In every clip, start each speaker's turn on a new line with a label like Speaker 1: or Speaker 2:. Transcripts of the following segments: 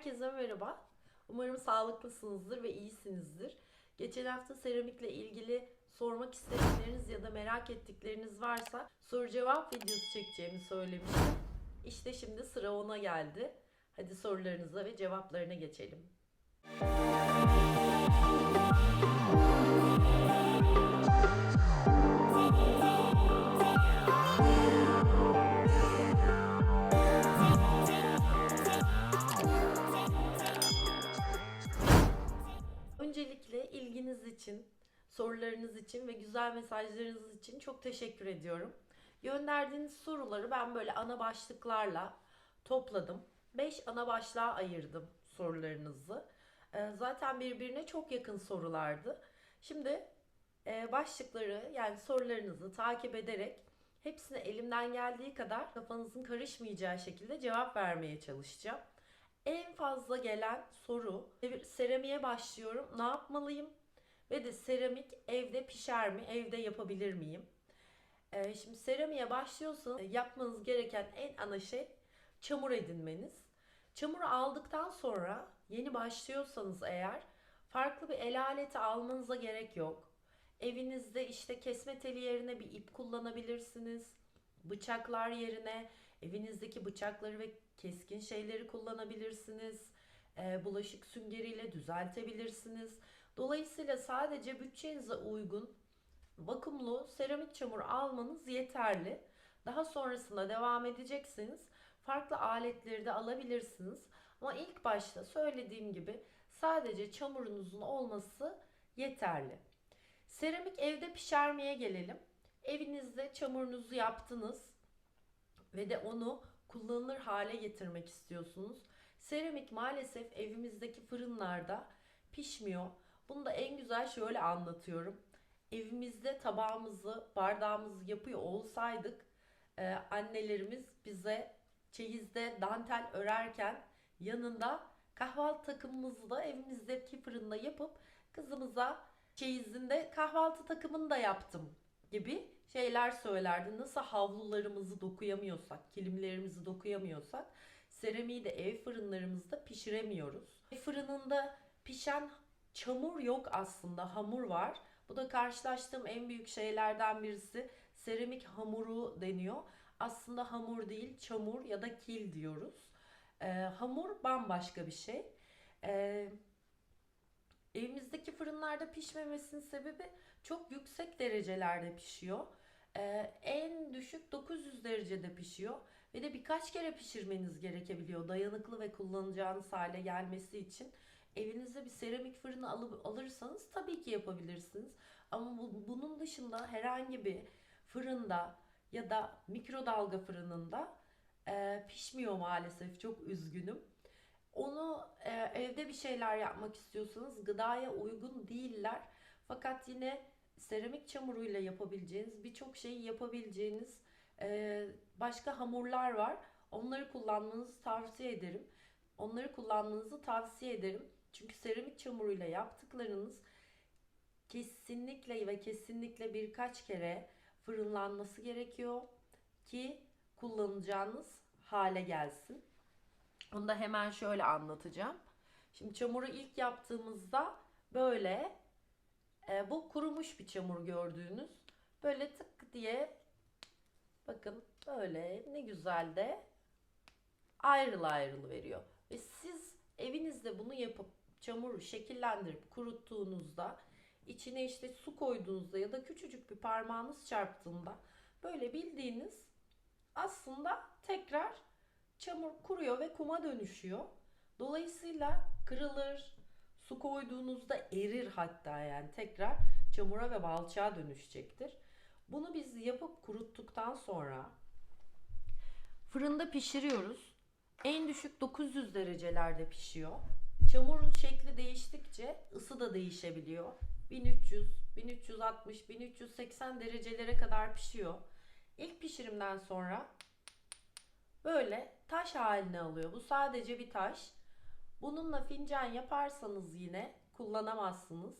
Speaker 1: Herkese merhaba. Umarım sağlıklısınızdır ve iyisinizdir. Geçen hafta seramikle ilgili sormak istedikleriniz ya da merak ettikleriniz varsa soru cevap videosu çekeceğimi söylemiştim. İşte şimdi sıra ona geldi. Hadi sorularınıza ve cevaplarına geçelim. Öncelikle için, sorularınız için ve güzel mesajlarınız için çok teşekkür ediyorum. Gönderdiğiniz soruları ben böyle ana başlıklarla topladım. 5 ana başlığa ayırdım sorularınızı. Ee, Zaten birbirine çok yakın sorulardı. Şimdi e, başlıkları yani sorularınızı takip ederek hepsine elimden geldiği kadar kafanızın karışmayacağı şekilde cevap vermeye çalışacağım. En fazla gelen soru seramiğe başlıyorum. Ne yapmalıyım? Ve de seramik evde pişer mi? Evde yapabilir miyim? Ee, şimdi seramiğe başlıyorsanız yapmanız gereken en ana şey çamur edinmeniz. Çamuru aldıktan sonra yeni başlıyorsanız eğer farklı bir el aleti almanıza gerek yok. Evinizde işte kesme teli yerine bir ip kullanabilirsiniz. Bıçaklar yerine evinizdeki bıçakları ve keskin şeyleri kullanabilirsiniz. Ee, bulaşık süngeriyle düzeltebilirsiniz. Dolayısıyla sadece bütçenize uygun vakumlu seramik çamur almanız yeterli. Daha sonrasında devam edeceksiniz. Farklı aletleri de alabilirsiniz. Ama ilk başta söylediğim gibi sadece çamurunuzun olması yeterli. Seramik evde pişermeye gelelim. Evinizde çamurunuzu yaptınız ve de onu kullanılır hale getirmek istiyorsunuz. Seramik maalesef evimizdeki fırınlarda pişmiyor. Bunu da en güzel şöyle anlatıyorum. Evimizde tabağımızı, bardağımızı yapıyor olsaydık e, annelerimiz bize çeyizde dantel örerken yanında kahvaltı takımımızı da evimizdeki fırında yapıp kızımıza çeyizinde kahvaltı takımını da yaptım gibi şeyler söylerdi. Nasıl havlularımızı dokuyamıyorsak, kilimlerimizi dokuyamıyorsak seramiği de ev fırınlarımızda pişiremiyoruz. Ev fırınında pişen çamur yok aslında, hamur var. Bu da karşılaştığım en büyük şeylerden birisi seramik hamuru deniyor. Aslında hamur değil, çamur ya da kil diyoruz. Ee, hamur bambaşka bir şey. Ee, evimizdeki fırınlarda pişmemesinin sebebi çok yüksek derecelerde pişiyor. Ee, en düşük 900 derecede pişiyor ve de birkaç kere pişirmeniz gerekebiliyor dayanıklı ve kullanacağınız hale gelmesi için. Evinizde bir seramik fırını alıp alırsanız tabii ki yapabilirsiniz. Ama bu, bunun dışında herhangi bir fırında ya da mikrodalga fırınında e, pişmiyor maalesef. Çok üzgünüm. Onu e, evde bir şeyler yapmak istiyorsanız gıdaya uygun değiller. Fakat yine seramik çamuruyla yapabileceğiniz birçok şeyi yapabileceğiniz e, başka hamurlar var. Onları kullanmanızı tavsiye ederim. Onları kullanmanızı tavsiye ederim. Çünkü seramik çamuruyla yaptıklarınız kesinlikle ve kesinlikle birkaç kere fırınlanması gerekiyor ki kullanacağınız hale gelsin. Onu da hemen şöyle anlatacağım. Şimdi çamuru ilk yaptığımızda böyle e, bu kurumuş bir çamur gördüğünüz. Böyle tık diye bakın böyle ne güzel de ayrıl ayrıl veriyor. Ve siz evinizde bunu yapıp çamuru şekillendirip kuruttuğunuzda içine işte su koyduğunuzda ya da küçücük bir parmağınız çarptığında böyle bildiğiniz aslında tekrar çamur kuruyor ve kuma dönüşüyor. Dolayısıyla kırılır, su koyduğunuzda erir hatta yani tekrar çamura ve balçağa dönüşecektir. Bunu biz yapıp kuruttuktan sonra fırında pişiriyoruz. En düşük 900 derecelerde pişiyor. Çamurun şekli değiştikçe ısı da değişebiliyor. 1300, 1360, 1380 derecelere kadar pişiyor. İlk pişirimden sonra böyle taş haline alıyor. Bu sadece bir taş. Bununla fincan yaparsanız yine kullanamazsınız.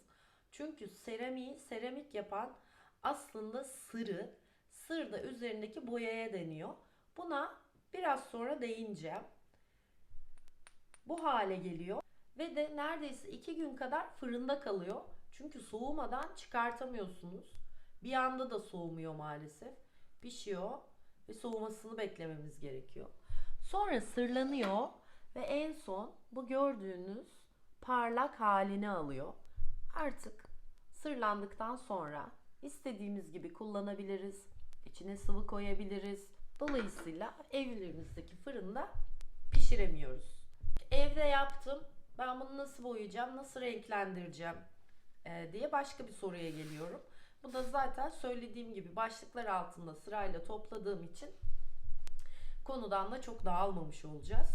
Speaker 1: Çünkü seramiği seramik yapan aslında sırı. Sır da üzerindeki boyaya deniyor. Buna biraz sonra değineceğim. bu hale geliyor. Ve de neredeyse iki gün kadar fırında kalıyor. Çünkü soğumadan çıkartamıyorsunuz. Bir anda da soğumuyor maalesef. Pişiyor ve soğumasını beklememiz gerekiyor. Sonra sırlanıyor ve en son bu gördüğünüz parlak halini alıyor. Artık sırlandıktan sonra istediğimiz gibi kullanabiliriz. İçine sıvı koyabiliriz. Dolayısıyla evlerimizdeki fırında pişiremiyoruz. Evde yaptım. Ben bunu nasıl boyayacağım, nasıl renklendireceğim e, diye başka bir soruya geliyorum. Bu da zaten söylediğim gibi başlıklar altında sırayla topladığım için konudan da çok dağılmamış olacağız.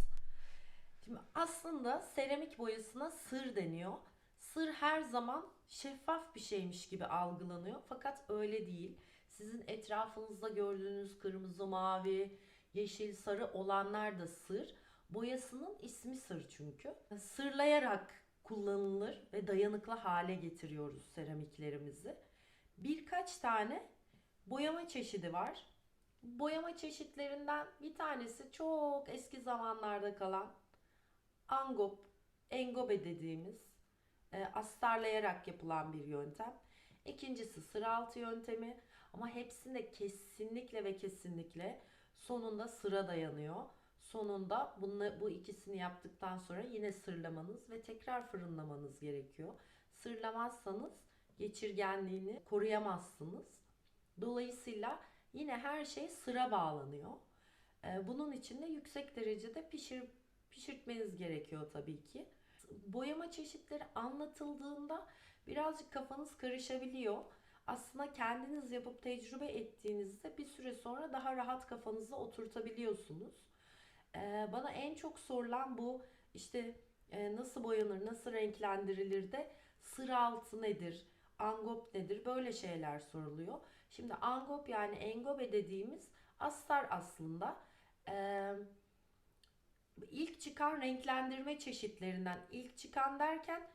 Speaker 1: Şimdi aslında seramik boyasına sır deniyor. Sır her zaman şeffaf bir şeymiş gibi algılanıyor fakat öyle değil. Sizin etrafınızda gördüğünüz kırmızı, mavi, yeşil, sarı olanlar da sır. Boyasının ismi sır çünkü. Sırlayarak kullanılır ve dayanıklı hale getiriyoruz seramiklerimizi. Birkaç tane boyama çeşidi var. Boyama çeşitlerinden bir tanesi çok eski zamanlarda kalan angop, engobe dediğimiz e, astarlayarak yapılan bir yöntem. İkincisi sıra altı yöntemi ama hepsinde kesinlikle ve kesinlikle sonunda sıra dayanıyor. Sonunda bunla, bu ikisini yaptıktan sonra yine sırlamanız ve tekrar fırınlamanız gerekiyor. Sırlamazsanız geçirgenliğini koruyamazsınız. Dolayısıyla yine her şey sıra bağlanıyor. Ee, Bunun için de yüksek derecede pişir, pişirtmeniz gerekiyor tabii ki. Boyama çeşitleri anlatıldığında birazcık kafanız karışabiliyor. Aslında kendiniz yapıp tecrübe ettiğinizde bir süre sonra daha rahat kafanıza oturtabiliyorsunuz. Ee, Bana en çok sorulan bu işte e, nasıl boyanır, nasıl renklendirilir de sıra altı nedir, angop nedir böyle şeyler soruluyor. Şimdi angop yani engobe dediğimiz astar aslında. Ee, ilk çıkan renklendirme çeşitlerinden ilk çıkan derken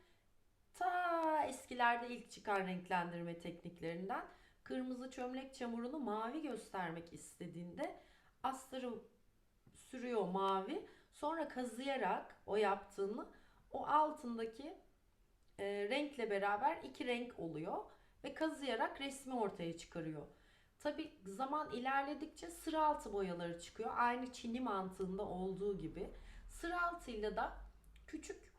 Speaker 1: ta eskilerde ilk çıkan renklendirme tekniklerinden kırmızı çömlek çamurunu mavi göstermek istediğinde astarı sürüyor mavi. Sonra kazıyarak o yaptığını o altındaki e, renkle beraber iki renk oluyor ve kazıyarak resmi ortaya çıkarıyor. Tabi zaman ilerledikçe sıra altı boyaları çıkıyor. Aynı çini mantığında olduğu gibi. Sıra altıyla da küçük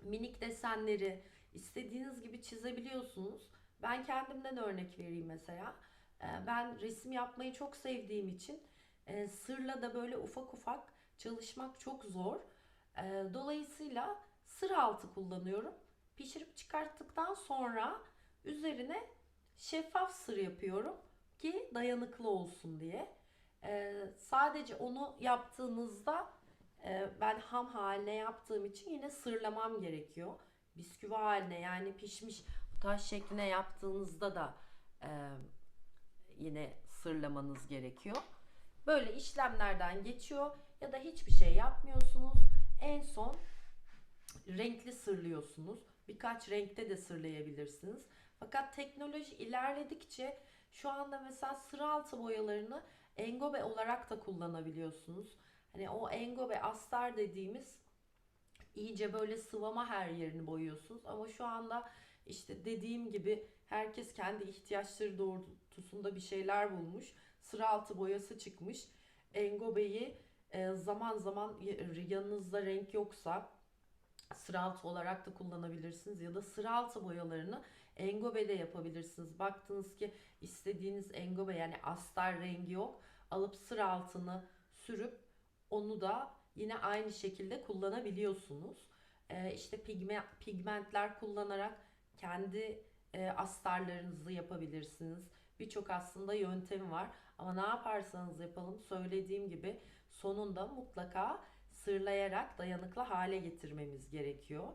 Speaker 1: minik desenleri istediğiniz gibi çizebiliyorsunuz. Ben kendimden örnek vereyim mesela. Ee, Ben resim yapmayı çok sevdiğim için e, sırla da böyle ufak ufak çalışmak çok zor. Ee, Dolayısıyla sır altı kullanıyorum. Pişirip çıkarttıktan sonra üzerine şeffaf sır yapıyorum ki dayanıklı olsun diye. Ee, sadece onu yaptığınızda e, ben ham haline yaptığım için yine sırlamam gerekiyor. Bisküvi haline yani pişmiş taş şekline yaptığınızda da e, yine sırlamanız gerekiyor. Böyle işlemlerden geçiyor ya da hiçbir şey yapmıyorsunuz. En son renkli sırlıyorsunuz. Birkaç renkte de sırlayabilirsiniz. Fakat teknoloji ilerledikçe şu anda mesela sıra altı boyalarını engobe olarak da kullanabiliyorsunuz. Hani o engobe astar dediğimiz iyice böyle sıvama her yerini boyuyorsunuz. Ama şu anda işte dediğim gibi herkes kendi ihtiyaçları doğrultusunda bir şeyler bulmuş. Sıra altı boyası çıkmış. Engobe'yi e, zaman zaman yanınızda renk yoksa sıra altı olarak da kullanabilirsiniz ya da sıra altı boyalarını engobe'de yapabilirsiniz. Baktınız ki istediğiniz engobe yani astar rengi yok. Alıp sıra altını sürüp onu da yine aynı şekilde kullanabiliyorsunuz. Ee, işte pigme, pigmentler kullanarak kendi e, astarlarınızı yapabilirsiniz. Birçok aslında yöntemi var. Ama ne yaparsanız yapalım söylediğim gibi sonunda mutlaka sırlayarak dayanıklı hale getirmemiz gerekiyor.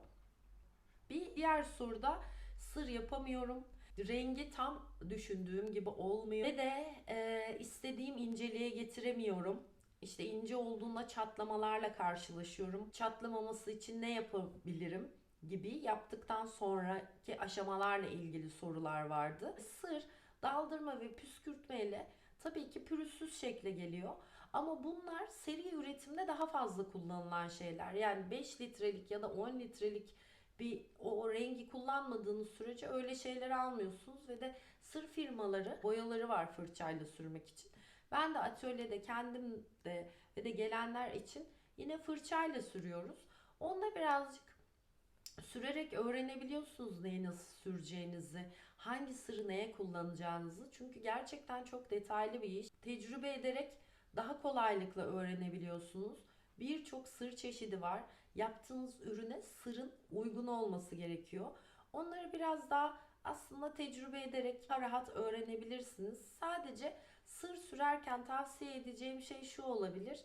Speaker 1: Bir diğer soruda sır yapamıyorum. Rengi tam düşündüğüm gibi olmuyor ve de e, istediğim inceliğe getiremiyorum. İşte ince olduğunda çatlamalarla karşılaşıyorum. Çatlamaması için ne yapabilirim gibi yaptıktan sonraki aşamalarla ilgili sorular vardı. Sır daldırma ve püskürtmeyle tabii ki pürüzsüz şekle geliyor. Ama bunlar seri üretimde daha fazla kullanılan şeyler. Yani 5 litrelik ya da 10 litrelik bir o rengi kullanmadığınız sürece öyle şeyler almıyorsunuz ve de sır firmaları boyaları var fırçayla sürmek için. Ben de atölyede kendim de ve de gelenler için yine fırçayla sürüyoruz. Onda birazcık sürerek öğrenebiliyorsunuz neyi nasıl süreceğinizi, hangi sırrı neye kullanacağınızı. Çünkü gerçekten çok detaylı bir iş. Tecrübe ederek daha kolaylıkla öğrenebiliyorsunuz. Birçok sır çeşidi var. Yaptığınız ürüne sırın uygun olması gerekiyor. Onları biraz daha aslında tecrübe ederek daha rahat öğrenebilirsiniz. Sadece sır sürerken tavsiye edeceğim şey şu olabilir.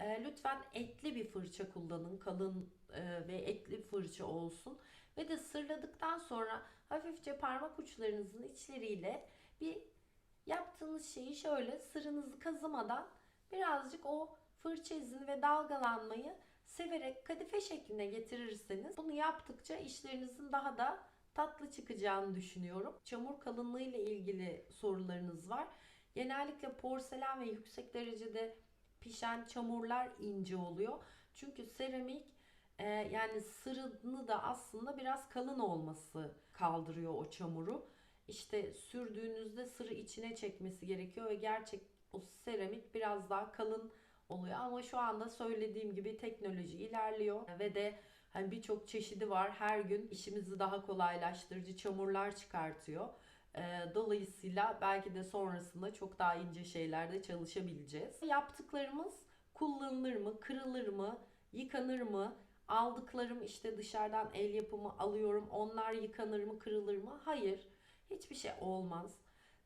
Speaker 1: Lütfen etli bir fırça kullanın. Kalın e, ve etli fırça olsun. Ve de sırladıktan sonra hafifçe parmak uçlarınızın içleriyle bir yaptığınız şeyi şöyle sırınızı kazımadan birazcık o fırça izini ve dalgalanmayı severek kadife şekline getirirseniz bunu yaptıkça işlerinizin daha da tatlı çıkacağını düşünüyorum. Çamur kalınlığı ile ilgili sorularınız var. Genellikle porselen ve yüksek derecede pişen çamurlar ince oluyor. Çünkü seramik e, yani sırını da aslında biraz kalın olması kaldırıyor o çamuru. İşte sürdüğünüzde sırı içine çekmesi gerekiyor ve gerçek o seramik biraz daha kalın oluyor. Ama şu anda söylediğim gibi teknoloji ilerliyor ve de hani birçok çeşidi var. Her gün işimizi daha kolaylaştırıcı çamurlar çıkartıyor. Ee, Dolayısıyla belki de sonrasında çok daha ince şeylerde çalışabileceğiz. Yaptıklarımız kullanılır mı, kırılır mı, yıkanır mı? Aldıklarım işte dışarıdan el yapımı alıyorum. Onlar yıkanır mı, kırılır mı? Hayır. Hiçbir şey olmaz.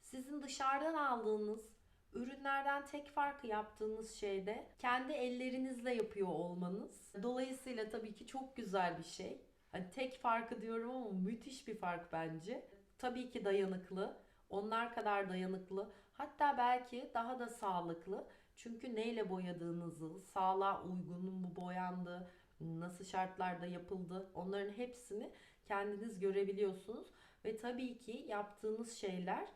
Speaker 1: Sizin dışarıdan aldığınız ürünlerden tek farkı yaptığınız şeyde kendi ellerinizle yapıyor olmanız. Dolayısıyla tabii ki çok güzel bir şey. Hani tek farkı diyorum ama müthiş bir fark bence. Tabii ki dayanıklı. Onlar kadar dayanıklı. Hatta belki daha da sağlıklı. Çünkü neyle boyadığınızı, sağlığa uygun mu boyandı, nasıl şartlarda yapıldı onların hepsini kendiniz görebiliyorsunuz. Ve tabii ki yaptığınız şeyler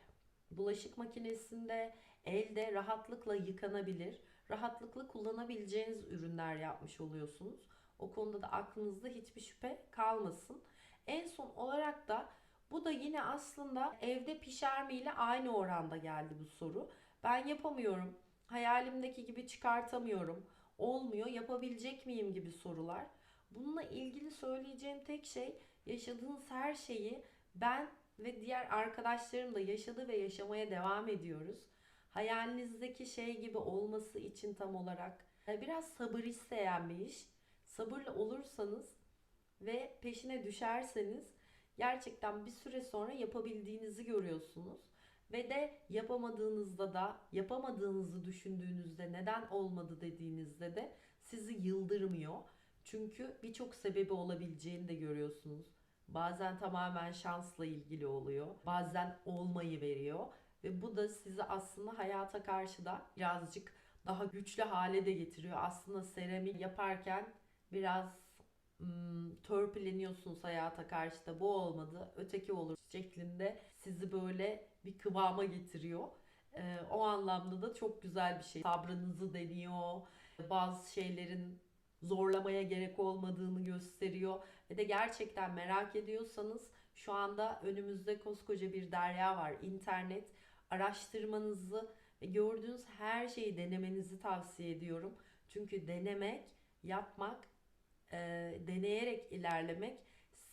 Speaker 1: bulaşık makinesinde, elde rahatlıkla yıkanabilir, rahatlıkla kullanabileceğiniz ürünler yapmış oluyorsunuz. O konuda da aklınızda hiçbir şüphe kalmasın. En son olarak da bu da yine aslında evde pişer ile aynı oranda geldi bu soru. Ben yapamıyorum. Hayalimdeki gibi çıkartamıyorum. Olmuyor. Yapabilecek miyim gibi sorular. Bununla ilgili söyleyeceğim tek şey yaşadığınız her şeyi ben ve diğer arkadaşlarım da yaşadı ve yaşamaya devam ediyoruz. Hayalinizdeki şey gibi olması için tam olarak e, biraz sabır isteyen bir iş. Sabırlı olursanız ve peşine düşerseniz gerçekten bir süre sonra yapabildiğinizi görüyorsunuz. Ve de yapamadığınızda da yapamadığınızı düşündüğünüzde neden olmadı dediğinizde de sizi yıldırmıyor. Çünkü birçok sebebi olabileceğini de görüyorsunuz. Bazen tamamen şansla ilgili oluyor. Bazen olmayı veriyor. Ve bu da sizi aslında hayata karşı da birazcık daha güçlü hale de getiriyor. Aslında seramik yaparken biraz hmm, törpüleniyorsunuz hayata karşı da bu olmadı öteki olur şeklinde sizi böyle bir kıvama getiriyor. Ee, o anlamda da çok güzel bir şey. Sabrınızı deniyor. Bazı şeylerin zorlamaya gerek olmadığını gösteriyor. Ve de gerçekten merak ediyorsanız şu anda önümüzde koskoca bir derya var. İnternet araştırmanızı ve gördüğünüz her şeyi denemenizi tavsiye ediyorum. Çünkü denemek, yapmak, e, deneyerek ilerlemek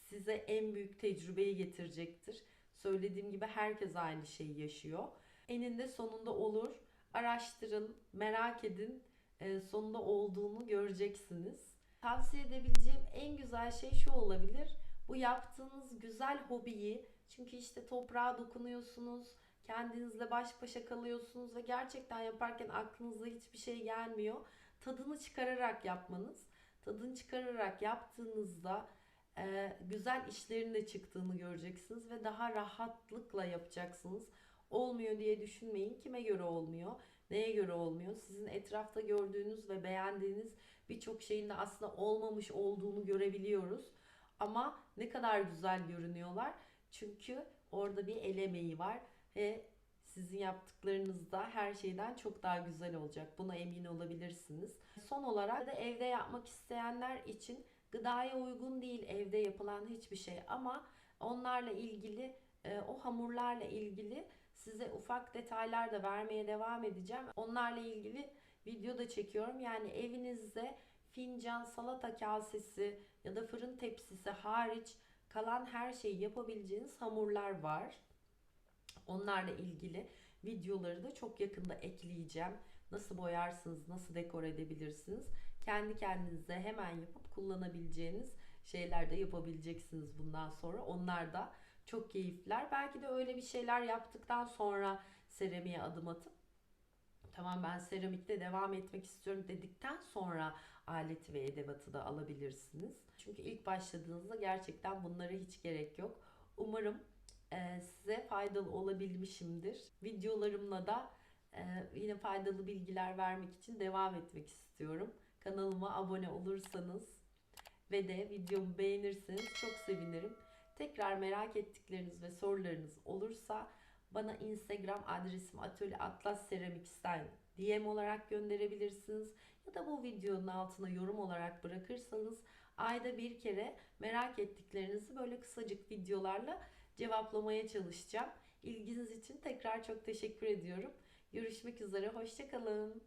Speaker 1: size en büyük tecrübeyi getirecektir. Söylediğim gibi herkes aynı şeyi yaşıyor. Eninde sonunda olur. Araştırın, merak edin. E, sonunda olduğunu göreceksiniz. Tavsiye edebileceğim en güzel şey şu olabilir. Bu yaptığınız güzel hobiyi çünkü işte toprağa dokunuyorsunuz, kendinizle baş başa kalıyorsunuz ve gerçekten yaparken aklınıza hiçbir şey gelmiyor. Tadını çıkararak yapmanız. Tadını çıkararak yaptığınızda e, güzel işlerin de çıktığını göreceksiniz ve daha rahatlıkla yapacaksınız. Olmuyor diye düşünmeyin. Kime göre olmuyor? Neye göre olmuyor? Sizin etrafta gördüğünüz ve beğendiğiniz birçok şeyin de aslında olmamış olduğunu görebiliyoruz. Ama ne kadar güzel görünüyorlar. Çünkü orada bir el emeği var ve sizin yaptıklarınızda her şeyden çok daha güzel olacak. Buna emin olabilirsiniz. Son olarak da evde yapmak isteyenler için gıdaya uygun değil evde yapılan hiçbir şey ama onlarla ilgili e, o hamurlarla ilgili size ufak detaylar da vermeye devam edeceğim. Onlarla ilgili video da çekiyorum. Yani evinizde fincan, salata kasesi ya da fırın tepsisi hariç kalan her şeyi yapabileceğiniz hamurlar var. Onlarla ilgili videoları da çok yakında ekleyeceğim. Nasıl boyarsınız, nasıl dekor edebilirsiniz? Kendi kendinize hemen yapıp kullanabileceğiniz şeyler de yapabileceksiniz bundan sonra. Onlar da çok keyifler. Belki de öyle bir şeyler yaptıktan sonra seramiğe adım atıp tamam ben seramikte devam etmek istiyorum dedikten sonra aleti ve edevatı da alabilirsiniz. Çünkü ilk başladığınızda gerçekten bunlara hiç gerek yok. Umarım e, size faydalı olabilmişimdir. Videolarımla da e, yine faydalı bilgiler vermek için devam etmek istiyorum. Kanalıma abone olursanız ve de videomu beğenirseniz çok sevinirim. Tekrar merak ettikleriniz ve sorularınız olursa bana Instagram adresim Atölye Atlas Ceramic'ten DM olarak gönderebilirsiniz. Ya da bu videonun altına yorum olarak bırakırsanız ayda bir kere merak ettiklerinizi böyle kısacık videolarla cevaplamaya çalışacağım. İlginiz için tekrar çok teşekkür ediyorum. Görüşmek üzere, hoşçakalın.